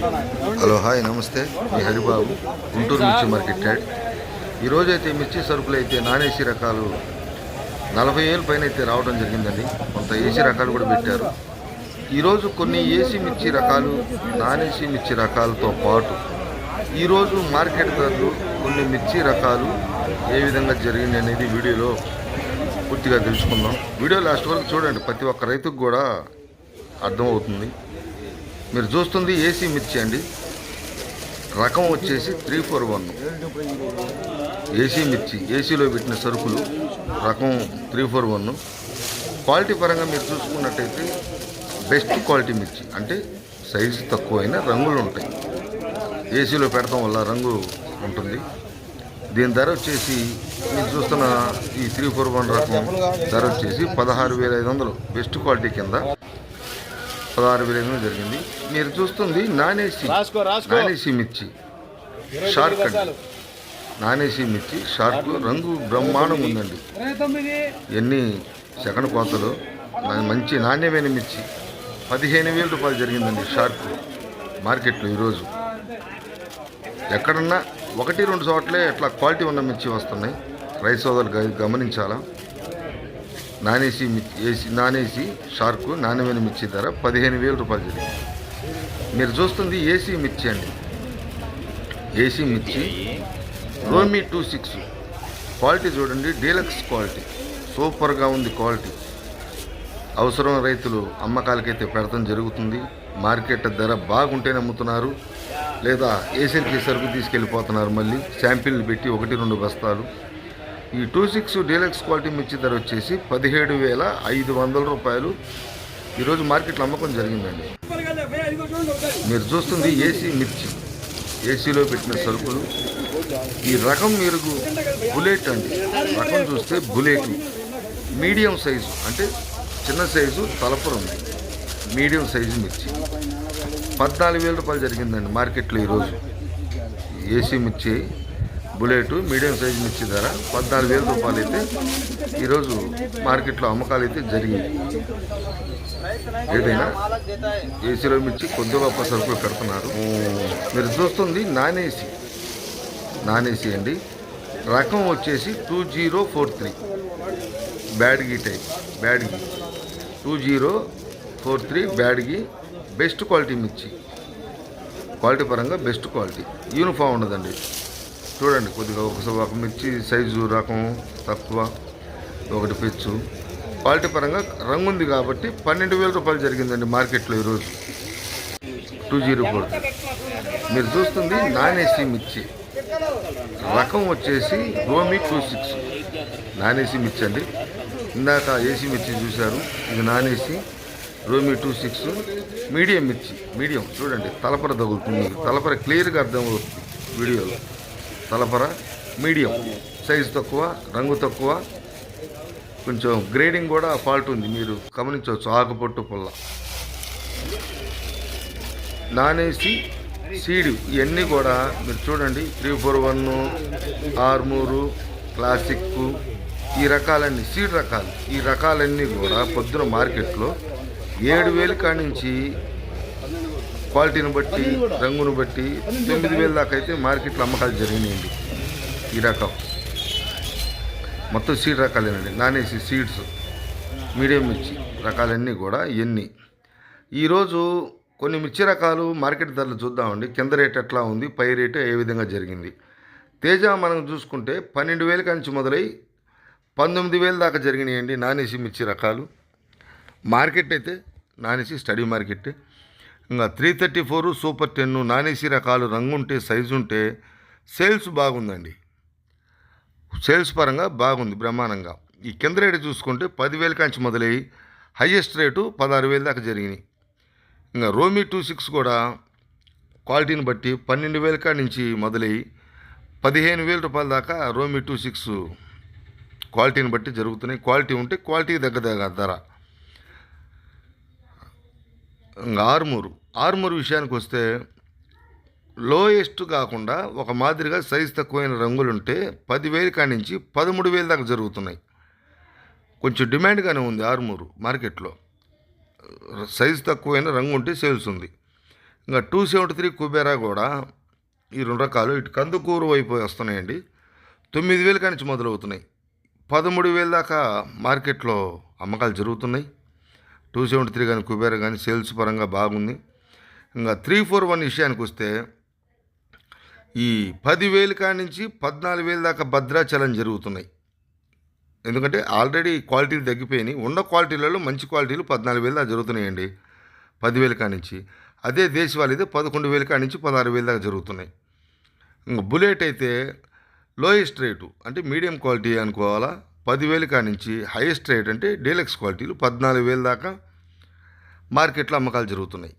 Hello hi నమస్తే. మీ హరిబాబు గుంటూరు మిర్చి market yard ఈరోజు అయితే మిర్చి సరుకులు అయితే నాన్ ఏసీ రకాలు నలభై ఏళ్ళ పైన అయితే రావడం జరిగిందండి. కొంత ఏసీ రకాలు కూడా పెట్టారు. ఈరోజు కొన్ని ఏసీ మిర్చి రకాలు నాన్ ఏసీ మిర్చి రకాలతో పాటు ఈరోజు మార్కెట్ ధరలు కొన్ని మిర్చి రకాలు ఏ విధంగా జరిగింది అనేది వీడియోలో పూర్తిగా తెలుసుకుందాం. వీడియో లాస్ట్ వరకు చూడండి. ప్రతి ఒక్క రైతుకు కూడా అర్థమవుతుంది. మీరు చూస్తుంది ఏసీ మిర్చి అండి. రకం వచ్చేసి త్రీ ఫోర్ వన్. ఏసీ మిర్చి ఏసీలో పెట్టిన సరుకులు రకం త్రీ ఫోర్ వన్. క్వాలిటీ పరంగా మీరు చూసుకున్నట్టయితే బెస్ట్ క్వాలిటీ మిర్చి. అంటే సైజు తక్కువైన రంగులు ఉంటాయి. ఏసీలో పెడతాం వల్ల రంగు ఉంటుంది. దీని ధర వచ్చేసి మీరు చూస్తున్న ఈ త్రీ ఫోర్ వన్ రకం ధర వచ్చేసి పదహారు వేల ఐదు వందలు. బెస్ట్ క్వాలిటీ కింద. పదహారు వేల జరిగింది. మీరు చూస్తుంది నాన్ ఏసీ రాసుకో రాసుకో. నాన్ ఏసీ మిర్చి. షార్క్ అండి నాన్ ఏసీ మిర్చి షార్క్ రంగు బ్రహ్మాండం ఉందండి. ఎన్ని సెకండ్ కోతలు? మంచి నాణ్యమైన మిర్చి. పదిహేను వేల రూపాయలు జరిగిందండి షార్క్ మార్కెట్లో ఈరోజు. ఎక్కడన్నా ఒకటి రెండు చోట్లే ఇట్లా క్వాలిటీ ఉన్న మిర్చి వస్తున్నాయి. రైస్ సోదరులు గమనించాలా? నాన్ ఏసీ మిర్చి ఏసీ నాన్ షార్క్ నాణ్యమైన మిర్చి ధర పదిహేను వేల రూపాయలు జరిగింది. మీరు చూస్తుంది ఏసీ మిర్చి అండి. ఏసీ మిర్చి రోమీ టూ సిక్స్. క్వాలిటీ చూడండి డీలక్స్ క్వాలిటీ. సూపర్గా ఉంది క్వాలిటీ. అవసరం రైతులు అమ్మకాలకైతే పెడతం జరుగుతుంది. మార్కెట్ ధర బాగుంటేనే అమ్ముతున్నారు. లేదా ఏసీలకి సరుకు తీసుకెళ్ళిపోతున్నారు మళ్ళీ. శాంపిల్ పెట్టి ఒకటి రెండు బస్తాలు. ఈ టూ సిక్స్ డీలక్స్ క్వాలిటీ మిర్చి ధర వచ్చేసి పదిహేడు వేల ఐదు వందల రూపాయలు. ఈరోజు మార్కెట్లో అమ్మకం జరిగిందండి. మీరు చూస్తుంది ఏసీ మిర్చి ఏసీలో పెట్టిన సరుకులు. ఈ రకం మీరు బుల్లెట్ అండి. రకం చూస్తే బుల్లెట్. మీడియం సైజు అంటే చిన్న సైజు తలపురం ఉంది. మీడియం సైజు మిర్చి. పద్నాలుగు వేల రూపాయలు జరిగిందండి మార్కెట్లో ఈరోజు. ఏసీ మిర్చి బుల్లెట్ మీడియం సైజు మిర్చి ధర పద్నాలుగు వేల రూపాయలు అయితే ఈరోజు మార్కెట్లో అమ్మకాలు అయితే జరిగింది ఏదైనా ఏసీలో మిర్చి కొద్ది గొప్ప సరుకులు పెడుతున్నారు. మీరు చూస్తుంది నాన్ ఏసీ. నాన్ ఏసీ అండి. రకం వచ్చేసి two zero four three. Byadgi type. Byadgi two zero four three Byadgi best quality మిర్చి. క్వాలిటీ పరంగా బెస్ట్ క్వాలిటీ. యూనిఫామ్ ఉండదండి. చూడండి కొద్దిగా ఒక ఒక మిర్చి సైజు రకం తక్కువ ఒకటి పెచ్చు. క్వాలిటీ పరంగా రంగు ఉంది కాబట్టి పన్నెండు వేల రూపాయలు జరిగిందండి మార్కెట్లో ఈరోజు. Two zero four. మీరు చూస్తుంది నాన్ ఏసీ మిర్చి. రకం వచ్చేసి Romi two six. Non AC మిర్చి అండి. ఇందాక ఏసీ మిర్చి చూశారు. ఇది non AC రోమి two six. Medium మిర్చి. మీడియం. చూడండి తలపర తగులుతుంది. తలపర క్లియర్గా అర్థం అవుతుంది వీడియోలో. తలపర మీడియం. సైజు తక్కువ రంగు తక్కువ. కొంచెం గ్రేడింగ్ కూడా ఫాల్ట్ ఉంది. మీరు గమనించవచ్చు. ఆకుపొట్టు పుల్ల. నానేసి ఏసీ సీడ్ ఇవన్నీ కూడా మీరు చూడండి. Three four one Armoor classic ఈ రకాలన్నీ సీడ్ రకాలు. ఈ రకాలన్నీ కూడా పొద్దున మార్కెట్లో ఏడు వేలు కాడ నుంచి క్వాలిటీని బట్టి రంగును బట్టి తొమ్మిది వేల దాకా అయితే మార్కెట్లో అమ్మకాలు జరిగినాయండి. ఈ రకం. మొత్తం సీడ్ రకాలేనండి. నాన్ ఏసీ సీడ్స్ మీడియం మిర్చి రకాలన్నీ కూడా ఇవన్నీ ఈరోజు కొన్ని మిర్చి రకాలు మార్కెట్ ధరలు చూద్దామండి. కింద రేట్ ఎట్లా ఉంది పై రేటు ఏ విధంగా జరిగింది. తేజ మనం చూసుకుంటే పన్నెండు వేల నుంచి మొదలై పంతొమ్మిది వేల దాకా జరిగినాయండి నాన్ ఏసీ మిర్చి రకాలు. మార్కెట్ అయితే non AC steady market. Three thirty four super ten నానేసి రకాలు రంగు ఉంటే సైజు ఉంటే సేల్స్ బాగుందండి. సేల్స్ పరంగా బాగుంది బ్రహ్మాండంగా. ఈ కింద రేటు చూసుకుంటే పదివేల కాంచి మొదలై హయ్యెస్ట్ రేటు పదహారు వేల దాకా జరిగినాయి. ఇంకా రోమీ టూ సిక్స్ కూడా క్వాలిటీని బట్టి పన్నెండు వేల కాడి నుంచి మొదలై పదిహేను వేల రూపాయల దాకా రోమీ టూ సిక్స్ క్వాలిటీని బట్టి జరుగుతున్నాయి. క్వాలిటీ ఉంటే క్వాలిటీకి దగ్గర దగ్గర ధర. ఆర్మూరు. ఆర్మూరు విషయానికి వస్తే లోయెస్ట్ కాకుండా ఒక మాదిరిగా సైజు తక్కువైన రంగులు ఉంటే పదివేలు కాడి నుంచి పదమూడు వేలు దాకా జరుగుతున్నాయి. కొంచెం డిమాండ్గానే ఉంది ఆర్మూరు మార్కెట్లో. సైజు తక్కువైన రంగు ఉంటే సేల్స్ ఉంది. ఇంకా టూ సెవెంటీ త్రీ కుబేరా కూడా ఈ రెండు రకాలు ఇటు కందుకూరు వైపు వస్తున్నాయండి. తొమ్మిది వేలు కానించి మొదలవుతున్నాయి. పదమూడు వేల దాకా మార్కెట్లో అమ్మకాలు జరుగుతున్నాయి. టూ సెవెంటీ త్రీ కానీ కుబేరా కానీ సేల్స్ పరంగా బాగుంది. ఇంకా త్రీ ఫోర్ వన్ విషయానికి వస్తే ఈ పదివేలు నుంచి పద్నాలుగు వేల దాకా భద్రాచలం జరుగుతున్నాయి. ఎందుకంటే ఆల్రెడీ క్వాలిటీలు తగ్గిపోయినాయి. ఉన్న క్వాలిటీలలో మంచి క్వాలిటీలు పద్నాలుగు వేలు దాకా జరుగుతున్నాయండి పదివేల కాడి నుంచి. అదే దేశవాళీ అయితే పదకొండు వేలు కానించి పదహారు వేలు దాకా జరుగుతున్నాయి. ఇంకా బుల్లెట్ అయితే లోయెస్ట్ రేటు అంటే మీడియం క్వాలిటీ అనుకోవాలా? పదివేలు కానించి హైయెస్ట్ రేట్ అంటే డీలక్స్ క్వాలిటీలు పద్నాలుగు వేలు దాకా మార్కెట్లో అమ్మకాలు జరుగుతున్నాయి.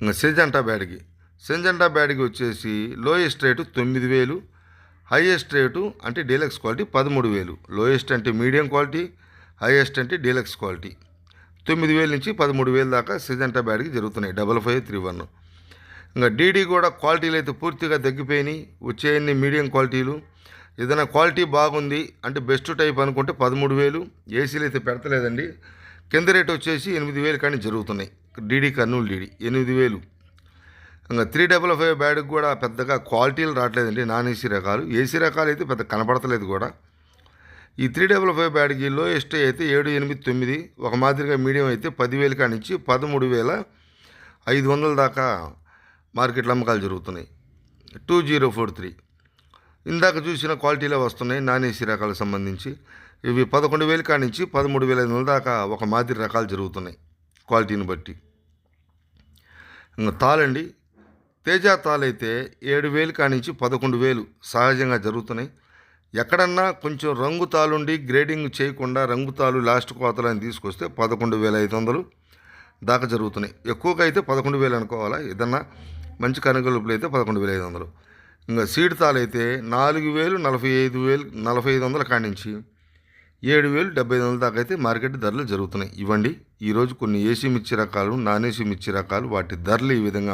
ఇంకా సెజంటా బ్యాడ్కి సెంజంటా బ్యాడ్కి వచ్చేసి లోయెస్ట్ రేటు తొమ్మిది వేలు హైయెస్ట్ రేటు అంటే డీలక్స్ క్వాలిటీ పదమూడు వేలు. లోయెస్ట్ అంటే మీడియం క్వాలిటీ హైయెస్ట్ అంటే డీలక్స్ క్వాలిటీ తొమ్మిది వేల నుంచి పదమూడు వేలు దాకా సెజంటా బ్యాడ్కి జరుగుతున్నాయి. డబల్ ఫైవ్ త్రీ వన్ ఇంకా డీడీ కూడా క్వాలిటీలు అయితే పూర్తిగా తగ్గిపోయినాయి. వచ్చేయన్ని మీడియం క్వాలిటీలు ఏదైనా క్వాలిటీ బాగుంది అంటే బెస్ట్ టైప్ అనుకుంటే పదమూడు వేలు ఏసీలు అయితే పెడతలేదండి. కింద రేట్ వచ్చేసి ఎనిమిది వేలు కానీ జరుగుతున్నాయి. డీడీ కర్నూలు డీడీ ఎనిమిది వేలు. ఇంకా త్రీ డబల్ ఫైవ్ బ్యాడ్కి కూడా పెద్దగా క్వాలిటీలు రావట్లేదండి నాన్ ఏసీ రకాలు. ఏసీ రకాలు అయితే పెద్ద కనపడతలేదు కూడా. ఈ three double five Byadgi lowest అయితే ఏడు ఎనిమిది తొమ్మిది ఒక మాదిరిగా మీడియం అయితే పదివేలు కానించి పదమూడు వేల ఐదు వందల దాకా మార్కెట్లో అమ్మకాలు జరుగుతున్నాయి. Two zero four three. ఇందాక చూసిన క్వాలిటీలో వస్తున్నాయి నాన్ ఏసీ రకాలకు సంబంధించి. ఇవి పదకొండు వేలు కానించి పదమూడు వేల ఐదు వందల దాకా ఒక మాదిరి రకాలు జరుగుతున్నాయి క్వాలిటీని బట్టి. ఇంకా తాళండి. తేజ తాళైతే ఏడు వేలు కానించి పదకొండు వేలు సహజంగా జరుగుతున్నాయి. ఎక్కడన్నా కొంచెం రంగు తాలుండి గ్రేడింగ్ చేయకుండా రంగు తాలు లాస్ట్ కోతలని తీసుకొస్తే పదకొండు వేల ఐదు వందలు దాకా జరుగుతున్నాయి. ఎక్కువగా అయితే పదకొండు వేలు అనుకోవాలా? ఏదన్నా మంచి కనుగొలుపులు అయితే పదకొండు వేల ఐదు వందలు. ఇంకా సీడ్ తాళైతే నాలుగు వేలు నలభై ఐదు వేలు నలభై ఐదు వందల కాడించి ఏడు వేలు డెబ్బై ఐదు వందల దాకా అయితే మార్కెట్ ధరలు జరుగుతున్నాయి. ఇవ్వండి. ఈరోజు కొన్ని ఏసీ మిర్చి రకాలు నాన్ ఏసీ మిర్చి రకాలు వాటి ధరలు ఈ విధంగా